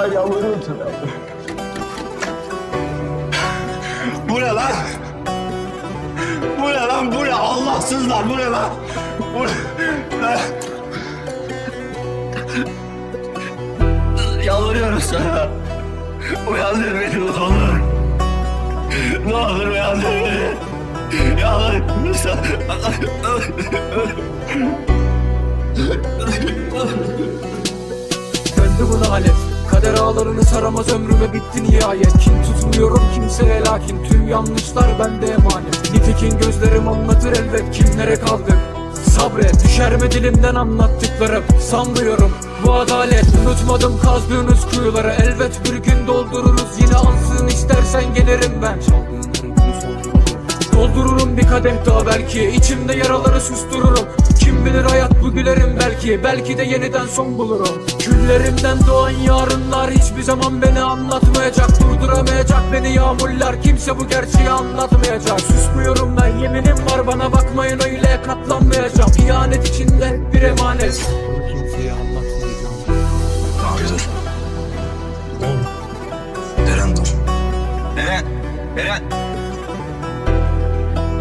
Hayır yalvarıyorum sana. Bu ne lan? Bu ne lan? Bu ne? Allahsızlar bu ne lan? Bu ne? Yalvarıyorum sana. Uyandır beni ne olur. Ne olur uyandır beni. Yalvarıyorum sana. Döndü bu lanet Kader ağlarını saramaz ömrüme bitti nihayet. Kin tutmuyorum kimseye lakin Tüm yanlışlar bende emanet. Nitekin gözlerim anlatır elbet kimlere kaldık Sabret düşer mi dilimden anlattıklarım Sanmıyorum. Bu adalet Unutmadım kazdığınız kuyuları. Elbet bir gün doldururuz Yine ansın istersen gelirim ben. Doldururum bir kadeh daha belki İçimde yaraları sustururum Kim bilir hayat bu gülerim belki Belki de yeniden son bulurum Küllerimden doğan yarınlar Hiçbir zaman beni anlatmayacak Durduramayacak beni yağmurlar Kimse bu gerçeği anlatmayacak Susmuyorum ben yeminim var Bana bakmayın öyle katlanmayacağım İhanet içinde bir emanet Bunu kimseye anlatmayacağım Abi dur. Eren dur. Eren. Eren.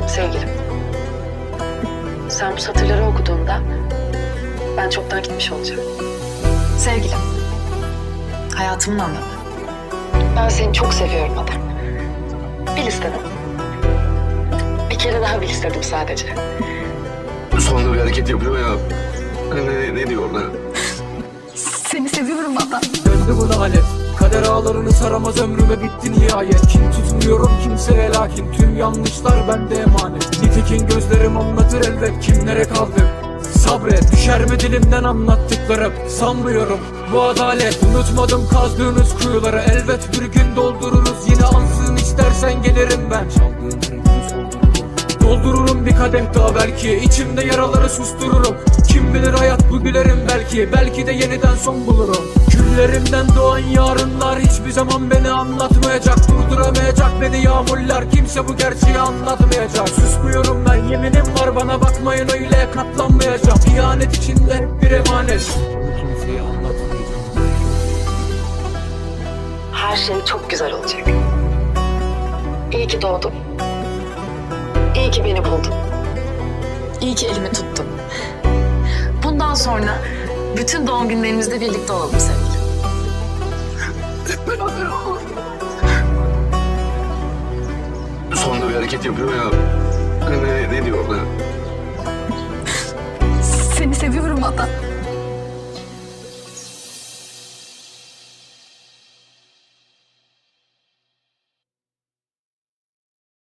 Sevgilim. Sen bu satırları okuduğunda ben çoktan gitmiş olacağım. Sevgilim. Hayatımın anlamı. Ben seni çok seviyorum Ada. Bil istedim. Bir kere daha bil istedim sadece. Sonunda bir hareket yapıyor ya. Ne, ne diyor orada? Seni seviyorum Ada. Döndü bu lanet Kader ağlarını saramaz ömrüme bitti nihayet. Kin tutmuyorum kimseye lakin Tüm yanlışlar bende emanet. Nitekin gözlerim anlatır elbet kimlere kaldık Sabret düşer mi dilimden anlattıklarım? Sanmıyorum bu adalet. Unutmadım kazdığınız kuyuları. Elbet bir gün doldururuz. Yine ansın istersen gelirim ben. Çaldığın Doldururum bir kadeh daha belki. İçimde yaraları sustururum. Kim bilir hayat bu gülerim belki. Belki de yeniden son bulurum. Küllerimden doğan yarınlar Hiçbir zaman beni anlatmayacak. Durduramayacak beni yağmurlar. Kimse bu gerçeği anlatmayacak. Susmuyorum ben yeminim var. Bana bakmayın öyle katlanmayacağım. İhanet içinde bir emanet. Kimseye anlatmayacağım. Her şey çok güzel olacak. İyi ki doğdum. İyi ki beni buldun. İyi ki elimi tuttun. Bundan sonra bütün doğum günlerimizde birlikte olalım sevgilim. Sonunda bir hareket yapıyor ya. Ne, ne diyor orada? Seni seviyorum Ada.